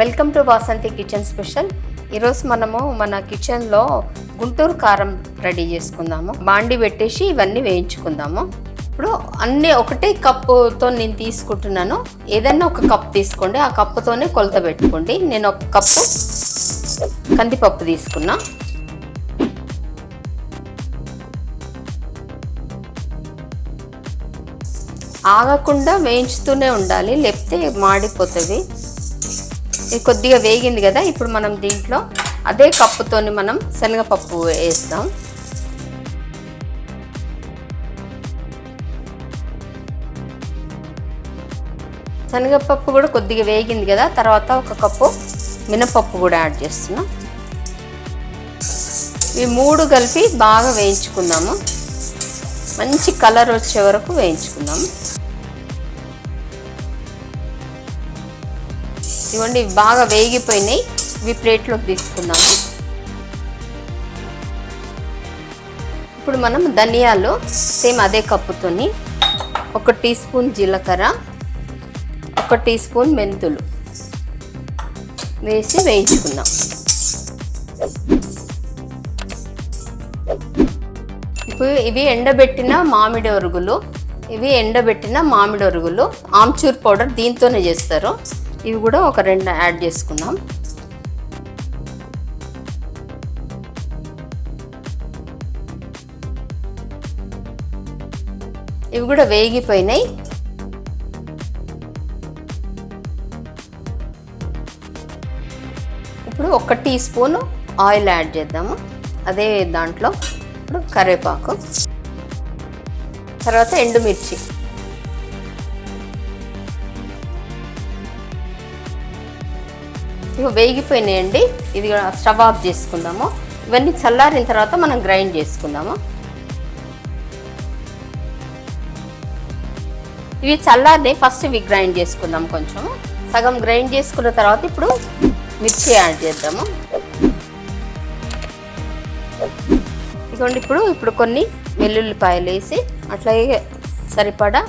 Welcome to Vasanthi kitchen special. ఈరోజు మనము మన కిచెన్లో గుంటూరు కారం రెడీ చేసుకుందాము. బాండి పెట్టేసి ఇవన్నీ వేయించుకుందాము. ఇప్పుడు అన్నీ ఒకటే కప్పుతో నేను తీసుకుంటున్నాను. ఏదైనా ఒక కప్ తీసుకోండి. ఆ కప్పుతోనే కొలత పెట్టుకోండి. నేను ఒక కప్పు కందిపప్పు తీసుకున్నా. ఆగకుండా వేయించుతూనే ఉండాలి. లేకపోతే మాడిపోతుంది. ఇది కొద్దిగా వేగింది కదా ఇప్పుడు మనం దీంట్లో అదే కప్పుతోని మనం శనగపప్పు వేస్తాం. శనగపప్పు కూడా కొద్దిగా వేగింది కదా తర్వాత ఒక కప్పు మినపప్పు కూడా యాడ్ చేస్తున్నాం. ఈ మూడు కలిపి బాగా వేయించుకుందాము. మంచి కలర్ వచ్చే వరకు వేయించుకుందాము. ఇవ్వండి బాగా వేగిపోయినాయి. ఇవి ప్లేట్లోకి తీసుకుందాం. ఇప్పుడు మనం ధనియాలు సేమ్ అదే కప్పుతోని ఒక టీ స్పూన్ జీలకర్ర ఒక టీ స్పూన్ మెంతులు వేసి వేయించుకుందాం. ఇప్పుడు ఇవి ఎండబెట్టిన మామిడి ఒరుగులు ఇవి ఎండబెట్టిన మామిడి ఒరుగులు ఆమ్చూర్ పౌడర్ దీంతోనే చేస్తారు. ఇవి కూడా ఒక రెండు యాడ్ చేసుకుందాం. ఇవి కూడా వేగిపోయినాయి. ఇప్పుడు ఒక టీ స్పూన్ ఆయిల్ యాడ్ చేద్దాము. అదే దాంట్లో ఇప్పుడు కరివేపాకు. తర్వాత ఎండుమిర్చి. ఇవి వేగిపోయినాయండి. ఇది స్టవ్ ఆఫ్ చేసుకుందాము. ఇవన్నీ చల్లారిన తర్వాత మనం గ్రైండ్ చేసుకుందాము. ఇవి చల్లారిని ఫస్ట్ ఇవి గ్రైండ్ చేసుకుందాం కొంచెం. సగం గ్రైండ్ చేసుకున్న తర్వాత ఇప్పుడు మిర్చి యాడ్ చేద్దాము. ఇదిగోండి ఇప్పుడు ఇప్పుడు కొన్ని వెల్లుల్లిపాయలు వేసి అట్లాగే సరిపడా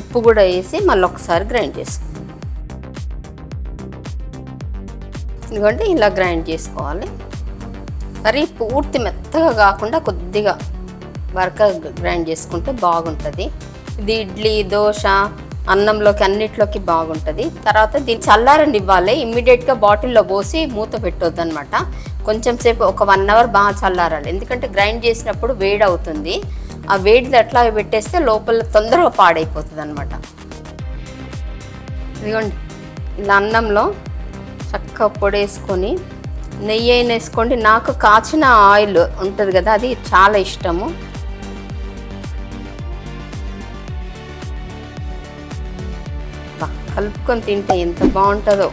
ఉప్పు కూడా వేసి మళ్ళీ ఒకసారి గ్రైండ్ చేసుకుందాం. ఇదిగోండి ఇలా గ్రైండ్ చేసుకోవాలి. మరి పూర్తి మెత్తగా కాకుండా కొద్దిగా వరక గ్రైండ్ చేసుకుంటే బాగుంటుంది. ఇది ఇడ్లీ దోశ అన్నంలోకి అన్నిట్లోకి బాగుంటుంది. తర్వాత దీన్ని చల్లారని ఇవ్వాలి ఇమ్మీడియట్గా బాటిల్లో పోసి మూత పెట్టొద్దు అనమాట కొంచెం సేపు ఒక వన్ అవర్ బాగా చల్లారాలి. ఎందుకంటే గ్రైండ్ చేసినప్పుడు వేడి అవుతుంది ఆ వేడిది అట్లా పెట్టేస్తే లోపల తొందరగా పాడైపోతుంది అనమాట ఇదిగోండి. ఇలా అన్నంలో చక్కగా పొడేసుకొని నెయ్యి అయిన వేసుకోండి. నాకు కాచిన ఆయిల్ ఉంటుంది కదా అది చాలా ఇష్టము. కలుపుకొని తింటే ఎంత బాగుంటుందో.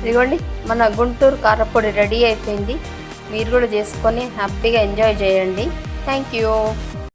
ఇదిగోండి మన గుంటూరు కారపొడి రెడీ అయిపోయింది. మీరు కూడా చేసుకొని హ్యాపీగా ఎంజాయ్ చేయండి. Thank you.